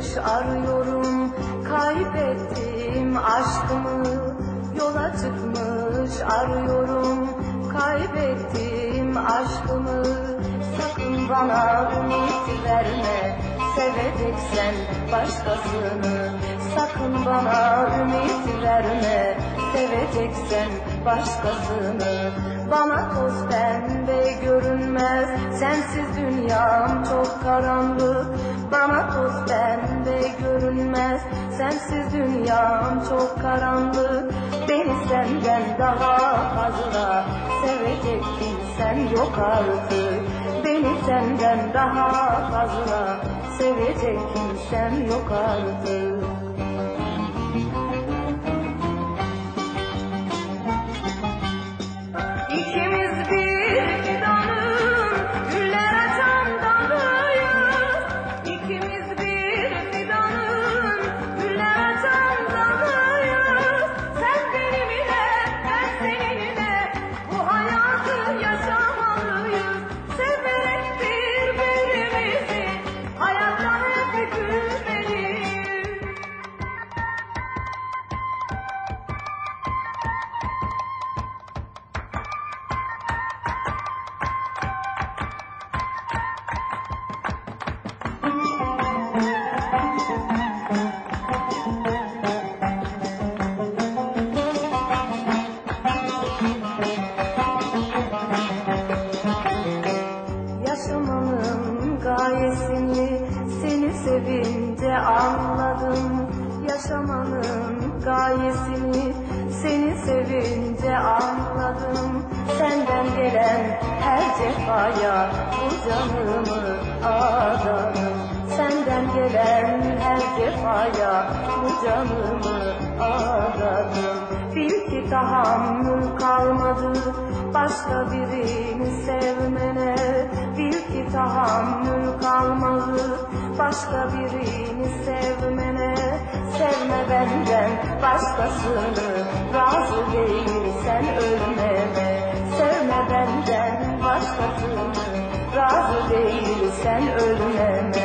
çıkış arıyorum. Kaybettim aşkımı. Yola çıkmış arıyorum. Kaybettim aşkımı. Sakın bana ümit verme. Severek sen başkasını. Sakın bana ümit verme seveceksen başkasını. Bana toz pembe görünmez. Sensiz dünyam çok karanlık. Bana toz pembe görünmez. Sensiz dünyam çok karanlık. Beni senden daha fazla sevecek kimsen yok artık. Beni senden daha fazla sevecek kimsen yok artık Gayesini seni sevince anladım. Yaşamanın gayesini seni sevince anladım. Senden gelen her cefaya bu canımı adadım. Senden gelen her cefaya bu canımı adadım. Bil ki tahammül kalmadı başka birini sevmene tahammül kalmadı başka birini sevmene Sevme benden başkasını. Razı değilsen ölmeme Sevme benden başkasını. Razı değilsen ölmeme